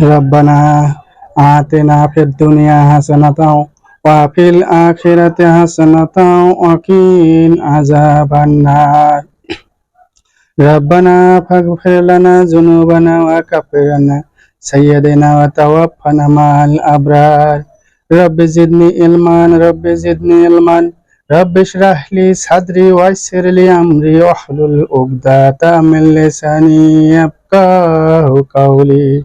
ربنا آتنا في الدنيا حسنة وفي الآخرة حسنة وقنا عذاب النار ربنا فاغفر لنا ذنوبنا وكفر عنا سيدنا وتوفنا مع الأبرار رب زدني علما رب زدني علما رب اشرح لي صدري ويسر لي أمري واحلل عقدة من لساني يفقهوا قولي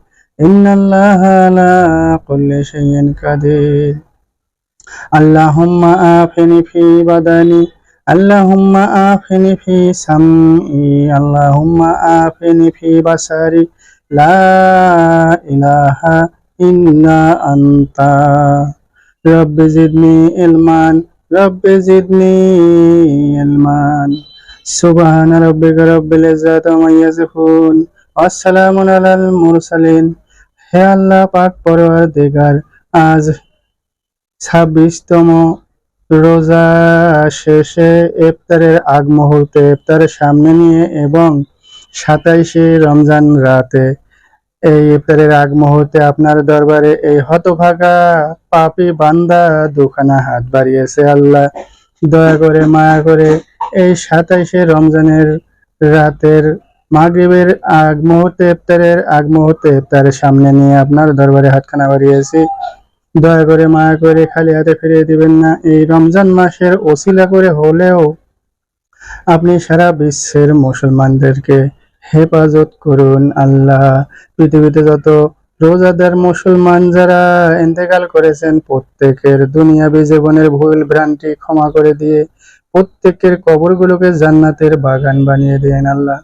আল্লাহুম্মা আফিনি ফি বাদানি সুবহান রব্বিকা রব্বিল ইজ্জাতি আম্মা ইয়াসিফুন। ওয়াসসালামু হে আল্লাহ পাক পরওয়ারদিগার, আজ ছাব্বিশতম রোজা শেষে এফতারের আগ মুহূর্তে এফতারের সামনে নিয়ে এবং সাতাইশে রমজান রাতে এই ইফতারের আগ মুহূর্তে আপনার দরবারে এই হতভাগা পাপি বান্দা দুখানা হাত বাড়িয়েছে আল্লাহ। দয়া করে, মায়া করে এই সাতাইশে রমজানের রাতের মাগরিবের আগ মুহূর্তে ইফতারের আগ মুহূর্তে ইফতারের সামনে নিয়ে আপনার দরবারে হাতখানা বাড়িয়েছি। দয়া করে মায়া করে খালি হাতে ফিরিয়ে দিবেন না। এই রমজান মাসের ওসিলা করে হলেও আপনি সারা বিশ্বের মুসলমানদেরকে হেফাজত করুন আল্লাহ। পৃথিবীতে যত রোজাদার মুসলমান যারা ইন্তেকাল করেছেন, প্রত্যেকের দুনিয়াবি জীবনের ভুল ভ্রান্তি ক্ষমা করে দিয়ে প্রত্যেকের কবরগুলোকে জান্নাতের বাগান বানিয়ে দেন আল্লাহ।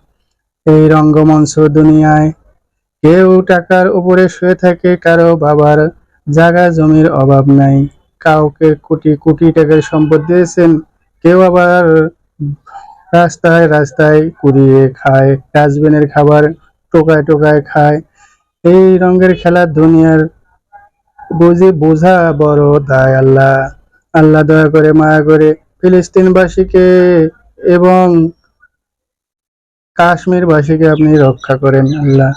এই রঙ্গমঞ্চ দুনিয়ায়। কেউ টাকার উপরে শুয়ে থাকে, কারও বাবার জায়গা জমির অভাব নাই। কাউকে কোটি কোটি টাকার সম্পদ দিয়েছেন, কেউ আবার রাস্তায় রাস্তায় কুড়িয়ে খায়, ডাস্টবিনের খাবার টোকায় টোকায় খায়। এই রঙের খেলা দুনিয়ার বুঝি বোঝা বড় দায় আল্লাহ। আল্লাহ দয়া করে মায়া করে ফিলিস্তিনবাসীকে এবং কাশ্মীরবাসীকে আপনি রক্ষা করেন, আল্লাহ।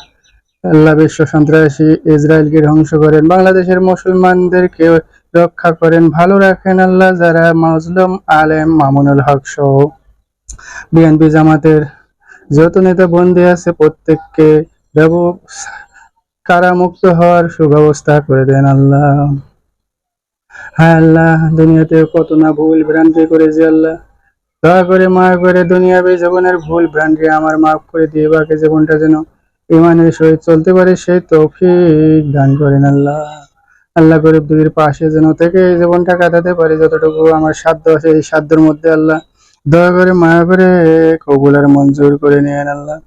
আল্লাহ বিশ্ব সন্ত্রাসী ইসরায়েলকে ধ্বংস করেন, বাংলাদেশের মুসলমানদেরকে রক্ষা করেন, ভালো রাখেন আল্লাহ যারা মাজলুম আলেম মামুনুল হক সহ। বিএনপি জামাতের যত নেতা বন্দী আছে, প্রত্যেককে কারামুক্ত হওয়ার সুব্যবস্থা করে দেন আল্লাহ। হ্যাঁ আল্লাহ দুনিয়াতে কত না ভুল ভ্রান্তি করেছে আল্লাহ। দয়া করে মায়া করে দুনিয়াবী জীবনের ভুল ভ্রান্তি আমার মাফ করে দিয়ে বাকি জীবনটা যেন ইমানের সহিত চলতে পারে, সেই তৌফিক দান করেন আল্লাহ। আল্লাহ গরিব দুঃখীর পাশে যেন থেকে জীবনটা কাটাতে পারি, যতটুকু আমার সাধ্য আছে এই সাধ্যের মধ্যে আল্লাহ দয়া করে মায়া করে কবুল আর মঞ্জুর করে নিয়েন আল্লাহ।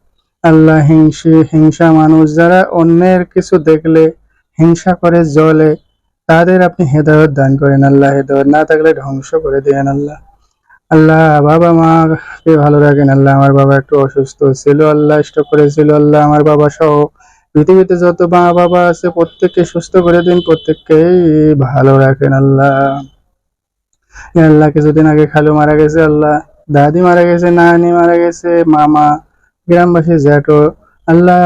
আল্লাহ হিংসি, হিংসা মানুষ যারা অন্যের কিছু দেখলে, হিংসা করে, জ্বলে, তাদের আপনি হেদায়ত দান করেন আল্লাহ, হেদায়ত না থাকলে ধ্বংস করে দেন আল্লাহ। আল্লাহ, বাবা মাকে ভালো রাখেন। আল্লাহ, আমার বাবা একটু অসুস্থ ছিল। আল্লাহ স্টক করেছিল। আল্লাহ, আমার বাবা সহ পৃথিবীতে যত মা বাবা আছে, প্রত্যেককে সুস্থ করে দিন, প্রত্যেককেই ভালো রাখেন। আল্লাহ আল্লাহ কিছুদিন আগে খালু মারা গেছে। আল্লাহ, দাদি মারা গেছে, নানি মারা গেছে, মামা, গ্রামবাসী জ্যাঠো। আল্লাহ,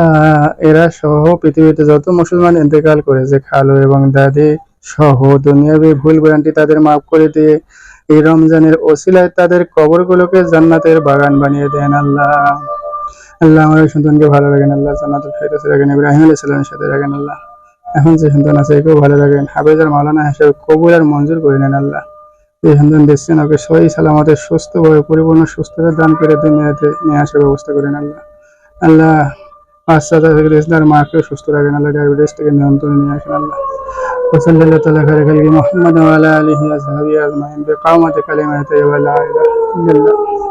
এরা সহ পৃথিবীতে যত মুসলমান ইন্তেকাল করেছে, খালু এবং দাদি সহ দুনিয়াবি ভুল ভ্রান্তি তাদের মাফ করে দিয়ে এই রমজানের ওসিলায় তাদের কবরগুলোকে জান্নাতের বাগান বানিয়ে দেন আল্লাহ। আল্লাহ আমার সন্তানকে ভালো রাখেন, আল্লাহ জান্নাতুল ফেরদৌসে রাখেন, ইব্রাহিম আলাইহিস সাথে রাখেন আল্লাহ। এখন যে সন্তান আছে একেও ভালো রাখেন, হাফেজ আর মাওলানা হিসেবে কবুল আর মঞ্জুর করে নেন আল্লাহ। এই সন্তান দিচ্ছেন ওকে সহি সালামতে সুস্থভাবে পরিপূর্ণ সুস্থতা দান করে দুনিয়াতে নিয়ে আসার ব্যবস্থা করেন আল্লাহ। আল্লাহ তার মাকেও সুস্থ রাখেন আল্লাহ, ডায়াবেটিস থেকে নিয়ন্ত্রণে নিয়ে আসেন আল্লাহ। وصلى الله تعالى خير خلق محمد وعلى آله وصحبه أجمعين. بقامة كلمة ولا اله الا الله